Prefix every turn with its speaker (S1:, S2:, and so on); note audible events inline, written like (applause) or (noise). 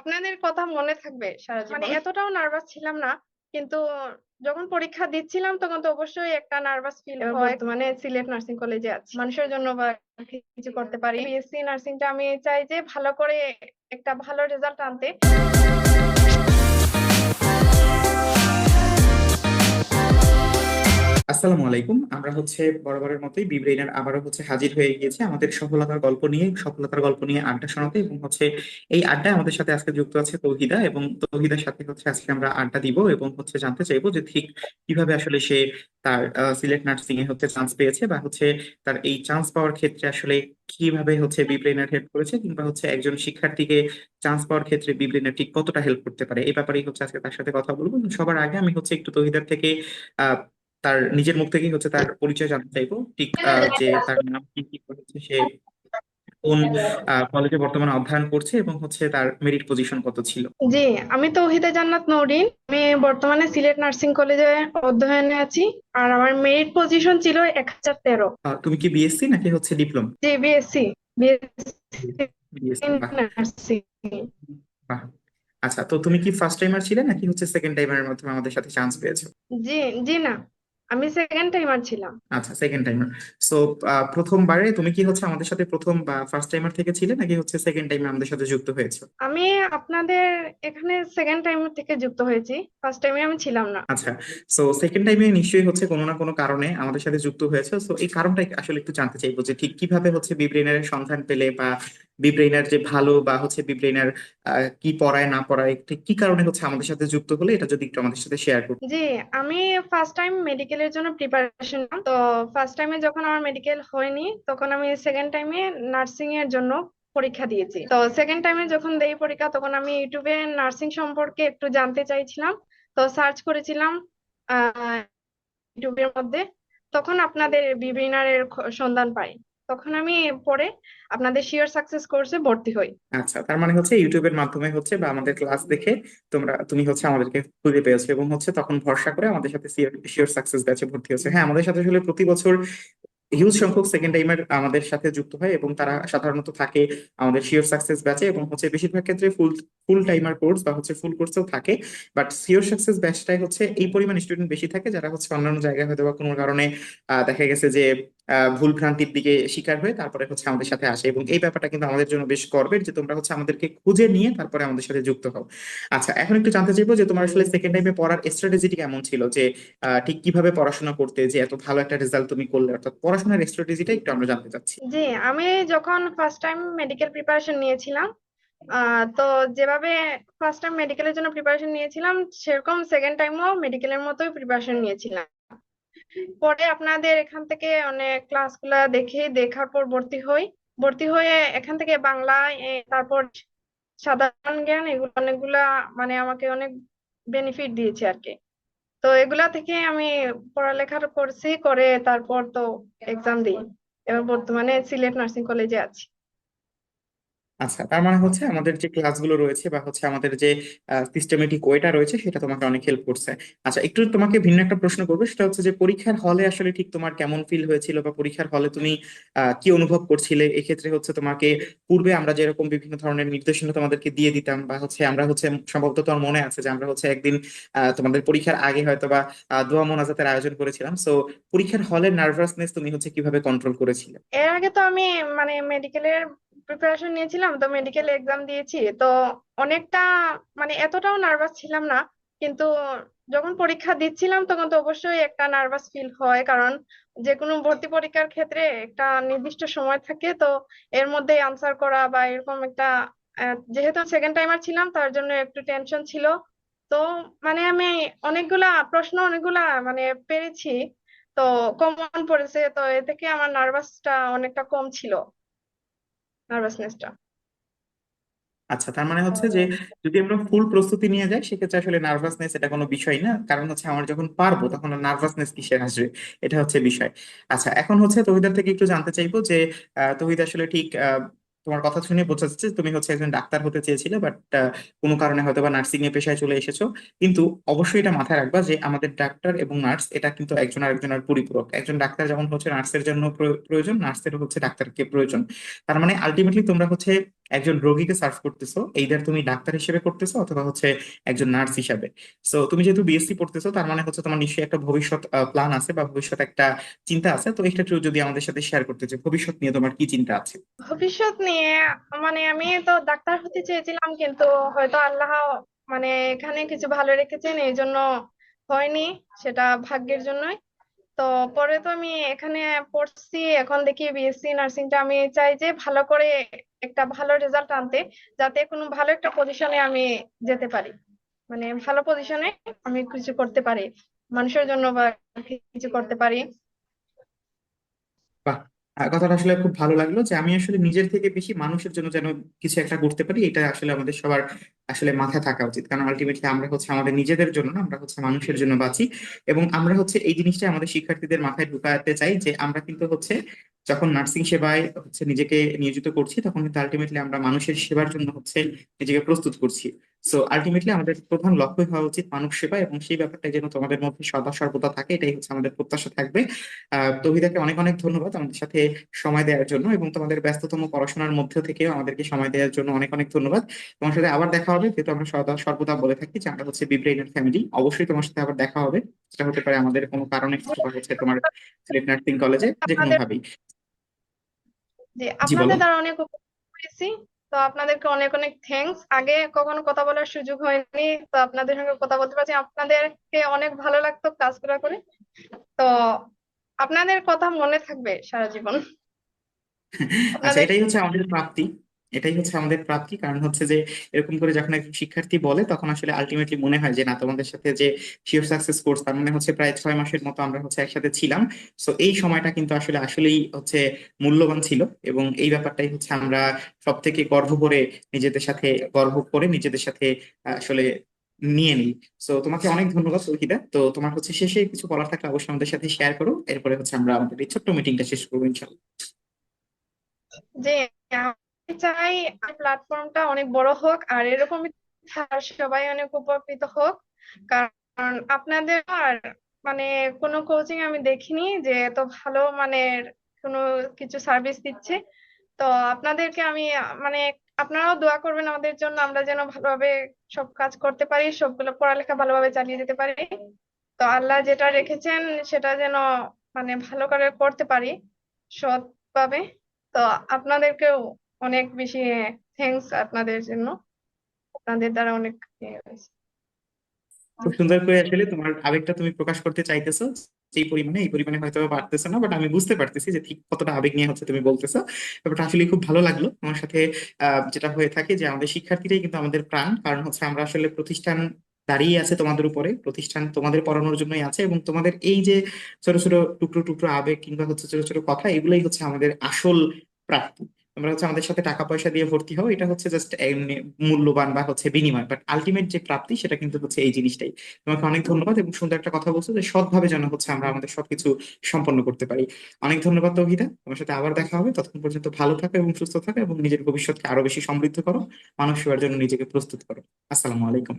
S1: আপনাদের কথা মনে থাকবে সারা জীবন। মানে এতটাও নার্ভাস ছিলাম না। কিন্তু যখন পরীক্ষা দিচ্ছিলাম তখন তো অবশ্যই একটা নার্ভাস ফিল হয়। মানে সিলেট নার্সিং কলেজে আছি। মানুষের জন্য বা কিছু করতে পারি। বিএসসি নার্সিংটা আমি চাই যে ভালো করে একটা ভালো রেজাল্ট আনতে।
S2: আসসালামু আলাইকুম। আমরা হচ্ছে বরাবরের মতোই বিব্রেইনার আবারও হচ্ছে হাজির হয়ে গিয়েছে আমাদের সফলতার গল্প নিয়ে, সফলতার গল্প নিয়ে আড্ডা শোনাতে এবং হচ্ছে এই আড্ডায় আমাদের সাথে আজকে যুক্ত আছে তৌহিদা এবং তৌহিদার সাথে হচ্ছে আজকে আমরা আড্ডা দিব এবং হচ্ছে জানতে চাইব যে ঠিক কীভাবে আসলে সে তার সিলেট নার্সিং এ হচ্ছে চান্স পেয়েছে বা হচ্ছে তার এই চান্স পাওয়ার ক্ষেত্রে আসলে কীভাবে হচ্ছে বিব্রেইনার হেল্প করেছে কিংবা হচ্ছে একজন শিক্ষার্থীকে চান্স পাওয়ার ক্ষেত্রে বিব্রেইনার ঠিক কতটা হেল্প করতে পারে? এই ব্যাপারেই হচ্ছে আজকে তার সাথে কথা বলব সবার আগে আমি হচ্ছে একটু তৌহিদার থেকে, আহ তার নিজের মুখ থেকেই হচ্ছে তার পরিচয় জানতে চাইব ঠিক যে তার নাম কি কি হচ্ছে সে কোন কলেজে বর্তমানে অধ্যয়ন করছে এবং হচ্ছে তার মেরিট পজিশন কত ছিল
S1: জি, আমি তৌহিদা জান্নাত নওরিন। আমি বর্তমানে সিলেট নার্সিং কলেজে অধ্যয়নে আছি। আর আমার মেরিট পজিশন ছিল এক হাজার তেরো।
S2: তুমি কি বিএসসি নাকি হচ্ছে ডিপ্লোম
S1: জি, বিএসসি। বিএসসি।
S2: বাহ আচ্ছা তো তুমি কি ফার্স্ট টাইমার ছিলে নাকি হচ্ছে সেকেন্ড টাইমারের মাধ্যমে আমাদের সাথে চান্স পেয়েছ
S1: জি, জি না। আমি সেকেন্ড টাইমার ছিলাম।
S2: আচ্ছা সেকেন্ড টাইমার সো প্রথমবারে তুমি কি হচ্ছে আমাদের সাথে প্রথম বা ফার্স্ট টাইমার থেকে ছিলে নাকি হচ্ছে সেকেন্ড টাইমে আমাদের সাথে যুক্ত হয়েছো
S1: আমি আপনাদের এখানে সেকেন্ড টাইম থেকে যুক্ত হয়েছি। ফার্স্ট টাইমে আমি ছিলাম না।
S2: আচ্ছা সো সেকেন্ড টাইমে নিশ্চয়ই হচ্ছে কোনো না কোনো কারণে আমাদের সাথে যুক্ত হয়েছে সো এই কারণটা আসলে একটু জানতে চাইব যে ঠিক কীভাবে হচ্ছে বিব্রেইনারের সন্ধান পেলে বা বিব্রেইনার যে ভালো বা হচ্ছে বিব্রেইনার কি পড়ায় না পড়ায় ঠিক কি কারণে হচ্ছে আমাদের সাথে যুক্ত হলে এটা যদি একটু আমাদের সাথে শেয়ার করতে
S1: জি, আমি ফার্স্ট টাইম মেডিকেলের জন্য প্রিপারেশন তো ফার্স্ট টাইমে যখন আমার মেডিকেল হয়নি, তখন আমি সেকেন্ড টাইমে নার্সিং এর জন্য পরীক্ষা দিয়েছি। তো সেকেন্ড টাইমে যখন দেই পরীক্ষা, তখন আমি ইউটিউবে নার্সিং সম্পর্কে একটু জানতে চাইছিলাম। তো সার্চ করেছিলাম ইউটিউবের মধ্যে। তখন আপনাদের বিবিনারের সন্ধান পাই। তখন আমি পরে আপনাদের শিওর সাকসেস কোর্সে ভর্তি হই।
S2: আচ্ছা তার মানে হচ্ছে ইউটিউবের মাধ্যমে হচ্ছে বা আমাদের ক্লাস দেখে তোমরা, তুমি হচ্ছে আমাদেরকে খুঁজে পেয়েছ এবং হচ্ছে তখন ভরসা করে আমাদের সাথে শিওর সাকসেস ব্যাচে ভর্তি হচ্ছে হ্যাঁ আমাদের সাথে আসলে প্রতি বছর হিউজ সংখ্যক সেকেন্ড টাইমার আমাদের সাথে যুক্ত হয় এবং তারা সাধারণত থাকে আমাদের শিওর সাকসেস ব্যাচে এবং হচ্ছে বেশিরভাগ ক্ষেত্রে ফুল ফুল টাইমার কোর্স বা হচ্ছে ফুল কোর্সেও থাকে। বাট শিওর সাকসেস ব্যাচটাই হচ্ছে এই পরিমাণ স্টুডেন্ট বেশি থাকে যারা হচ্ছে অন্যান্য জায়গায় হয়তো বা কোনো কারণে দেখা গেছে যে ভুল ভ্রান্তির দিকে শিকার হয়ে তারপরে হচ্ছে আমাদের সাথে আসে। এবং এই ব্যাপারটা কিন্তু আমাদের জন্য বেশ গর্বের যে তোমরা হচ্ছে আমাদেরকে খুঁজে নিয়ে তারপরে আমাদের সাথে যুক্ত হও। আচ্ছা এখন একটু জানতে চাইব যে তোমার আসলে সেকেন্ড টাইমে পড়ার স্ট্র্যাটেজিটি কেমন ছিল? যে ঠিক কীভাবে পড়াশোনা করতে, যে এত ভালো একটা রেজাল্ট তুমি করলে? অর্থাৎ পড়াশোনার স্ট্র্যাটেজিটা একটু আমরা জানতে চাচ্ছি।
S1: জি, আমি যখন ফার্স্ট টাইম মেডিকেল প্রিপারেশন নিয়েছিলাম তো যেভাবে ফার্স্ট টাইম মেডিকেলের জন্য প্রিপারেশন নিয়েছিলাম, সেরকম সেকেন্ড টাইমও মেডিকেলের মতোই প্রিপারেশন নিয়েছিলাম। পরে আপনাদের এখান থেকে অনেক ক্লাসগুলা দেখে দেখার পর ভর্তি হই। ভর্তি হয়ে এখান থেকে বাংলা তারপর সাধারণ জ্ঞান, এগুলো অনেকগুলা মানে আমাকে অনেক বেনিফিট দিয়েছে আর কি। তো এগুলা থেকে আমি পড়ালেখা করছি, করে তারপর তো এক্সাম দিই। এবার বর্তমানে সিলেট নার্সিং কলেজে আছি।
S2: আচ্ছা তার মানে হচ্ছে আমাদের যে ক্লাসগুলো রয়েছে বা হচ্ছে আমাদের যে সিস্টেমেটিক ওয়েটা রয়েছে সেটা তোমাকে অনেক হেল্প করছে। আচ্ছা একটু তোমাকে ভিন্ন একটা প্রশ্ন করব, সেটা হচ্ছে যে পরীক্ষার হলে আসলে ঠিক তোমার কেমন ফিল হয়েছিল বা পরীক্ষার হলে তুমি কি অনুভব করছিলে? এক্ষেত্রে হচ্ছে তোমাকে পূর্বে আমরা যেরকম বিভিন্ন ধরনের নির্দেশনা তোমাদেরকে দিয়ে দিতাম বা হচ্ছে আমরা হচ্ছে সম্ভবত তোমার মনে আছে যে আমরা হচ্ছে একদিন তোমাদের পরীক্ষার আগে হয়তো বা দোয়া মোনাজাতের আয়োজন করেছিলাম। সো পরীক্ষার হলের নার্ভাসনেস তুমি হচ্ছে কীভাবে কন্ট্রোল করেছিলে?
S1: এর আগে তো আমি মানে মেডিকেলের প্রিপারেশন নিয়েছিলাম, তো মেডিকেল এক্সাম দিয়েছি। তো অনেকটা মানে এতটাও নার্ভাস ছিলাম না, কিন্তু যখন পরীক্ষা দিচ্ছিলাম, তখন তো অবশ্যই একটা নার্ভাস ফিল হয়, কারণ যে কোনো ভর্তি পরীক্ষার ক্ষেত্রে একটা নির্দিষ্ট সময় থাকে, তো এর মধ্যে আনসার করা বা এরকম একটা যেহেতু সেকেন্ড টাইমার ছিলাম, তার জন্য একটু টেনশন ছিল। তো মানে আমি অনেকগুলা প্রশ্ন, অনেকগুলা মানে পেরেছি, তো কমন পড়েছে, তো এ থেকে আমার নার্ভাসটা অনেকটা কম ছিল। নার্ভাসনেসটা
S2: আচ্ছা তার মানে হচ্ছে যে যদি আমরা ফুল প্রস্তুতি নিয়ে যাই, সেক্ষেত্রে আসলে নার্ভাসনেস এটা কোনো বিষয় না। কারণ হচ্ছে আমার যখন পারব, তখন নার্ভাসনেস কিসে আসবে? এটা হচ্ছে বিষয়। আচ্ছা এখন হচ্ছে তহিদার থেকে একটু জানতে চাইব যে তহিদ আসলে ঠিক তোমার কথা শুনে বোঝা যাচ্ছে তুমি হচ্ছে একজন ডাক্তার হতে চেয়েছিলে বাট কোনো কারণে হয়তো বা নার্সিং এ পেশায় চলে এসেছ। কিন্তু অবশ্যই এটা মাথায় রাখবা যে আমাদের ডাক্তার এবং নার্স, এটা কিন্তু একজন আরেকজনের পরিপূরক। একজন ডাক্তার যেমন হচ্ছে নার্সের জন্য প্রয়োজন নার্সের হচ্ছে ডাক্তারকে প্রয়োজন। তার মানে আলটিমেটলি তোমরা হচ্ছে একজন রোগীকে সার্ভ করতেছো এইদার তুমি ডাক্তার হিসেবে করতেছো অথবা হচ্ছে একজন নার্স হিসাবে। সো তুমি যেহেতু বিএসসি পড়তেছো, তার মানে হচ্ছে তোমার নিশ্চয়ই একটা ভবিষ্যৎ প্ল্যান আছে বা ভবিষ্যৎ একটা চিন্তা আছে। তো এটা যদি আমাদের সাথে শেয়ার করতে চাও, ভবিষ্যৎ নিয়ে তোমার কি চিন্তা আছে?
S1: ভবিষ্যৎ নিয়ে মানে আমি তো ডাক্তার হতে চেয়েছিলাম কিন্তু হয়তো আল্লাহ মানে এখানে কিছু ভালো রেখেছেন এই জন্য হয়নি, সেটা ভাগ্যের জন্যই। তো পরে তো আমি এখানে পড়ছি, এখন দেখি বিএসসি নার্সিংটা আমি চাই যে ভালো করে একটা ভালো রেজাল্ট আনতে, যাতে কোনো ভালো একটা পজিশনে আমি যেতে পারি। মানে ভালো পজিশনে আমি কিছু করতে পারি, মানুষের জন্য বা কিছু করতে পারি।
S2: কথাটা আসলে খুব ভালো লাগল যে আমি আসলে নিজের থেকে বেশি মানুষের জন্য যেন কিছু একটা করতে পারি, এটা আসলে আমাদের সবার আসলে মাথায় থাকা উচিত। কারণ আলটিমেটলি আমরা হচ্ছে আমাদের নিজেদের জন্য না, আমরা হচ্ছে মানুষের জন্য বাঁচি এবং আমরা হচ্ছে এই জিনিসটা আমাদের শিক্ষার্থীদের মাথায় ঢুকাতে চাই যে আমরা কিন্তু হচ্ছে যখন নার্সিং সেবায় হচ্ছে নিজেকে নিয়োজিত করছি, তখন কিন্তু আলটিমেটলি আমরা মানুষের সেবার জন্য হচ্ছে নিজেকে প্রস্তুত করছি। সো আলটিমেটলি আমাদের প্রধান লক্ষ্য হওয়া উচিত মানুষ সেবা এবং সেই ব্যাপারটা যেন তোমাদের মধ্যে সদা সর্বদা থাকে এটাই হচ্ছে আমাদের প্রত্যাশা থাকবে। আহ তৌহিদাকে অনেক অনেক ধন্যবাদ আমাদের সাথে সময় দেওয়ার জন্য এবং তোমাদের ব্যস্ততম পড়াশোনার মধ্যে থেকেও আমাদেরকে সময় দেওয়ার জন্য অনেক অনেক ধন্যবাদ। তোমার সাথে আবার দেখা হবে যেহেতু আমরা সদা সর্বদা বলে থাকি যে আমরা হচ্ছে বিব্রেইনের ফ্যামিলি অবশ্যই তোমার সাথে আবার দেখা হবে। সেটা হতে পারে আমাদের কোনো কারণে হচ্ছে তোমার সিলেট নার্সিং কলেজে যে কোনো ভাবেই জি
S1: আপনাদের দ্বারা অনেক উপকৃত হয়েছি তো আপনাদেরকে অনেক অনেক থ্যাঙ্কস আগে কখনো কথা বলার সুযোগ হয়নি, তো আপনাদের সঙ্গে কথা বলতে পারছি। আপনাদেরকে অনেক ভালো লাগতো ক্লাসগুলো করে। তো আপনাদের কথা মনে থাকবে সারা জীবন। (laughs)
S2: আচ্ছা এটাই হচ্ছে আমাদের প্রাপ্তি। এটাই হচ্ছে আমাদের প্রাপ্তি। কারণ হচ্ছে যে, এরকম করে যখন একজন শিক্ষার্থী বলে, তখন আসলে আলটিমেটলি মনে হয় যে, না, তোমাদের সাথে যে শিওর সাকসেস কোর্স তার মানে হচ্ছে প্রায় ছয় মাসের মতো আমরা হচ্ছে একসাথে ছিলাম। সো এই সময়টা কিন্তু আসলে, আসলেই হচ্ছে মূল্যবান ছিল এবং এই ব্যাপারটাই হচ্ছে আমরা সব থেকে গর্ব করে নিজেদের সাথে, গর্ব করে নিজেদের সাথে আসলে নিয়ে নিই। সো তোমাকে অনেক ধন্যবাদ তৌহিদা তো, তোমার হচ্ছে শেষে কিছু বলার থাকলে অবশ্যই আমাদের সাথে শেয়ার করো। এরপরে হচ্ছে আমরা আমাদের এই ছোট্ট মিটিংটা শেষ করব ইনশাল্লাহ
S1: চাই প্ল্যাটফর্মটা অনেক বড় হোক, আর এরকমই আর সবাই অনেক উপকৃত হোক। কারণ আপনাদের আর মানে কোনো কোচিং আমি দেখিনি যে এত ভালো মানের কোনো কিছু সার্ভিস দিচ্ছে। তো আপনাদেরকে আমি মানে আপনারাও দোয়া করবেন আমাদের জন্য, আমরা যেন ভালোভাবে সব কাজ করতে পারি, সবগুলো পড়ালেখা ভালোভাবে চালিয়ে যেতে পারি। তো আল্লাহ যেটা রেখেছেন, সেটা যেন মানে ভালো করে করতে পারি সৎভাবে। তো আপনাদেরকেও অনেক বেশি থ্যাঙ্কস আপনাদের জন্য। আপনাদের দ্বারা অনেক
S2: খুব সুন্দর করে আসলে তোমার আবেগটা তুমি প্রকাশ করতে চাইতেছো, যেই পরিমাণে, এই পরিমাণে হয়তো বা পারতেছো না বাট আমি বুঝতে পারতেছি যে ঠিক কতটা আবেগ নিয়ে হচ্ছে তুমি বলতেছো। ব্যাপারটা আসলে খুব ভালো লাগল তোমার সাথে যেটা হয়ে থাকে যে আমাদের শিক্ষার্থীরাই কিন্তু আমাদের প্রাণ, কারণ হচ্ছে আমরা আসলে প্রতিষ্ঠান দাঁড়িয়ে আছে তোমাদের উপরে, প্রতিষ্ঠান তোমাদের পড়ানোর জন্যই আছে এবং তোমাদের এই যে ছোট ছোট টুকরো টুকরো আবেগ কিংবা হচ্ছে ছোট ছোট কথা, এগুলোই হচ্ছে আমাদের আসল প্রাপ্তি। তোমরা হচ্ছে আমাদের সাথে টাকা পয়সা দিয়ে ভর্তি হও, এটা হচ্ছে জাস্ট মূল্যবান বা হচ্ছে বিনিময় বাট আলটিমেট যে প্রাপ্তি সেটা কিন্তু হচ্ছে এই জিনিসটাই। তোমাকে অনেক ধন্যবাদ এবং সুন্দর একটা কথা বলছো যে সৎভাবে যেন হচ্ছে আমরা আমাদের সবকিছু সম্পন্ন করতে পারি। অনেক ধন্যবাদ তৌহিদা, তোমার সাথে আবার দেখা হবে, ততক্ষণ পর্যন্ত ভালো থাকো এবং সুস্থ থাকো এবং নিজের ভবিষ্যৎকে আরও বেশি সমৃদ্ধ করো, মানুষ সেবার জন্য নিজেকে প্রস্তুত করো। আসসালামু আলাইকুম।